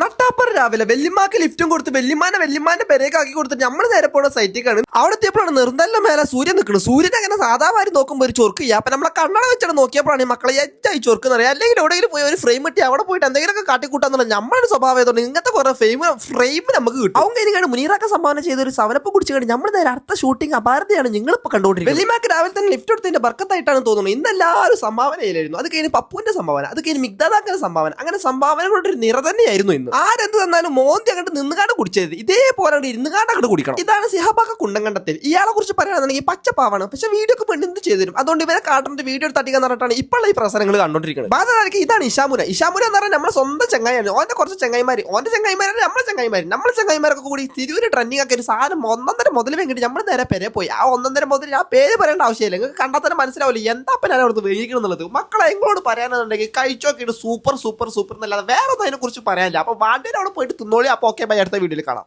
നട്ടാപ്പർ രാവിലെ വെല്ലിമാക്ക് ലിഫ്റ്റും കൊടുത്ത് വെല്ലിമാനെ വെല്ലിമാന്റെ പെരേക്ക് ആക്കി കൊടുത്തിട്ട് നമ്മൾ നേരെ പോണ സൈറ്റിക്കാണ് അവിടെ എത്തിയപ്പോഴാണ് നിർന്തല്ല മേലെ സൂര്യൻ നിൽക്കുന്നത്. സൂര്യൻ അങ്ങനെ സാധാരണ നോക്കുമ്പോൾ ഒരു ചൊർക്ക് ചെയ്യാം അപ്പൊ നമ്മളെ കണ്ണട വെച്ചാണ് നോക്കിയപ്പോഴാണ് ഈ മക്കളെ എറ്റായി ചൊർക്ക് അറിയാം അല്ലെങ്കിൽ എവിടെയെങ്കിലും പോയി ഒരു ഫ്രെയിം കിട്ടി അവിടെ പോയിട്ട് എന്തെങ്കിലുമൊക്കെ കാട്ടിക്കൂട്ടാന്നുള്ള നമ്മളൊരു സ്വഭാവം ആയതുകൊണ്ട് ഇങ്ങനത്തെ കുറെ ഫ്രെയിം ഫ്രെയിം നമുക്ക് കിട്ടും. അവൻ കഴിഞ്ഞാണ് മുനീറാക്ക സംഭാവന ചെയ്ത ഒരു സവനപ്പ് കുടിച്ചു കഴിഞ്ഞ് നമ്മൾ നേരെ അടുത്ത ഷൂട്ടിംഗ് അപാരതയാണ് നിങ്ങൾ ഇപ്പൊ കണ്ടുകൊണ്ടിരിക്കുന്നത്. വെല്ലിമാക്ക് രാവിലെ തന്നെ ലിഫ്റ്റ് എടുത്തതിന്റെ ബർക്കത്തായിട്ടാണ് തോന്നുന്നത്. ഇന്ന് എല്ലാവരും സംഭാവനയിലായിരുന്നു. അത് കഴിഞ്ഞ് പപ്പുവിന്റെ സംഭാവന അത് കഴിഞ്ഞ് മിഗ്ദാദാക്കിന്റെ സംഭാവന. അങ്ങനെ സംഭാവനകളുടെ ഒരു നിറ തന്നെയായിരുന്നു ഇന്ന് ആരെന്ത് തന്നാലും മോന്തി അങ്ങോട്ട് നിന്നുകാണ്ട് കുടിച്ചത് ഇതേപോലെ അങ്ങോട്ട് ഇരുന്നുകാണ്ട് അങ്ങോട്ട് കുടിക്കണം. ഇതാണ് സിഹബാക്ക കുണ്ടങ്കണ്ടത്തിൽ ഇയാളെ കുറിച്ച് പറയുകയാണെന്നുണ്ടെങ്കിൽ പച്ചപ്പാവാണ്. പക്ഷെ വീഡിയോ ഒക്കെ പെണ്ണ് ചെയ്തിരും ചെയ്തു തരും? അതുകൊണ്ട് ഇവരെ കാട്ടുന്നത് വീഡിയോ തട്ടിക്കാൻ പറഞ്ഞിട്ടാണ് ഇപ്പോഴും ഈ പ്രസരങ്ങൾ കണ്ടോണ്ടിരിക്കുന്നത് ബാധകാരിക്ക് ഇതാണ് ഇഷാമുര. ഇഷാമുര എന്ന് പറഞ്ഞാൽ നമ്മുടെ സ്വന്തം ചങ്ങായിയാണ്. ഓന്റെ കുറച്ച് ചങ്ങായിമാര്. ഓന്റെ ചങ്ങായിമാരാണ് നമ്മളെ ചങ്ങായിമാര്. നമ്മളെ ചങ്ങായിമാരൊക്കെ കൂടി തിരൂര് ട്രെൻഡിങ് ഒക്കെ ഒരു സാധനം ഒന്നൊന്നര മുതൽ വേണ്ടി നമ്മൾ നേരെ പേരെ പോയി. ആ ഒന്നൊന്നര മുതൽ ആ പേര് പറയേണ്ട ആവശ്യമില്ല. നിങ്ങൾക്ക് കണ്ടാൽ തന്നെ മനസ്സിലാവില്ല. എന്താ ഞാൻ അവിടുന്ന് വേഗിക്കണം എന്നുള്ളത്? മക്കളെ എങ്ങോട്ട് പറയാനുണ്ടെങ്കിൽ കഴിച്ചോക്കിയിട്ട് സൂപ്പർ സൂപ്പർ സൂപ്പർ എന്നല്ലാതെ വേറെ ഒന്നും അതിനെ കുറിച്ച് പറയാനില്ല. അപ്പൊ വാണ്ടിയുടെ അവിടെ പോയിട്ട് തിന്നോളി. അപ്പൊ ഓക്കെ ബൈ അടുത്ത വീഡിയോയിൽ കാണാം.